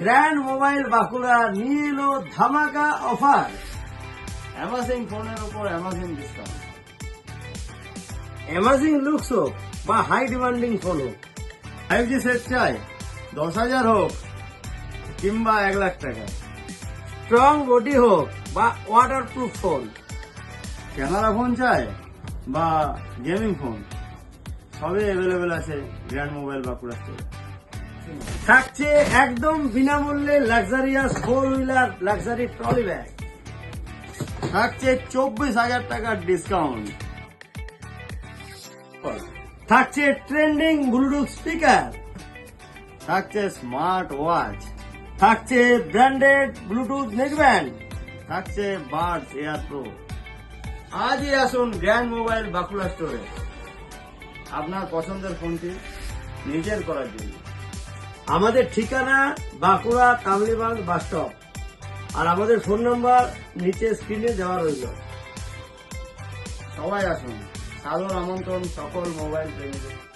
Grand mobile Bankura নিয়ে এলো ধামাকা অফার অ্যামাজিং ফোনের উপর অ্যামাজিং ডিসকাউন্ট অ্যামাজিং লুকস হোক বা হাই ডিমান্ডিং ফোন হোক ফাইভ জি সেট চাই, দশ হাজার হোক কিংবা এক লাখ টাকা। স্ট্রং বডি হোক বা water proof phone camera phone চাই বা গেমিং ফোন সবই অ্যাভেলেবেল আছে গ্র্যান্ড মোবাইল বাঁকুড়া স্টোরে থাকছে একদম বিনামূল্যে luxurious four wheeler luxury trolley bag থাকছে চব্বিশ হাজার টাকার ডিসকাউন্ট থাকছে ট্রেন্ডিং ব্লুটুথ স্পিকার থাকছে স্মার্ট ওয়াচ থাকছে ব্র্যান্ডেড ব্লুটুথ নেকব্যান্ড থাকছে বার্ডস এয়ার প্রো আজই আসুন গ্র্যান্ড মোবাইল বাঁকুড়া স্টোরে আপনার পছন্দের ফোনটি নিজের করার জন্য। আমাদের ঠিকানা বাঁকুড়া কামলিবাগ বাস স্টপ। আর আমাদের ফোন নম্বর নিচে স্ক্রিনে দেওয়া রইল। সবাই আসুন। সাদর আমন্ত্রণ সকল মোবাইল প্রেমীদের।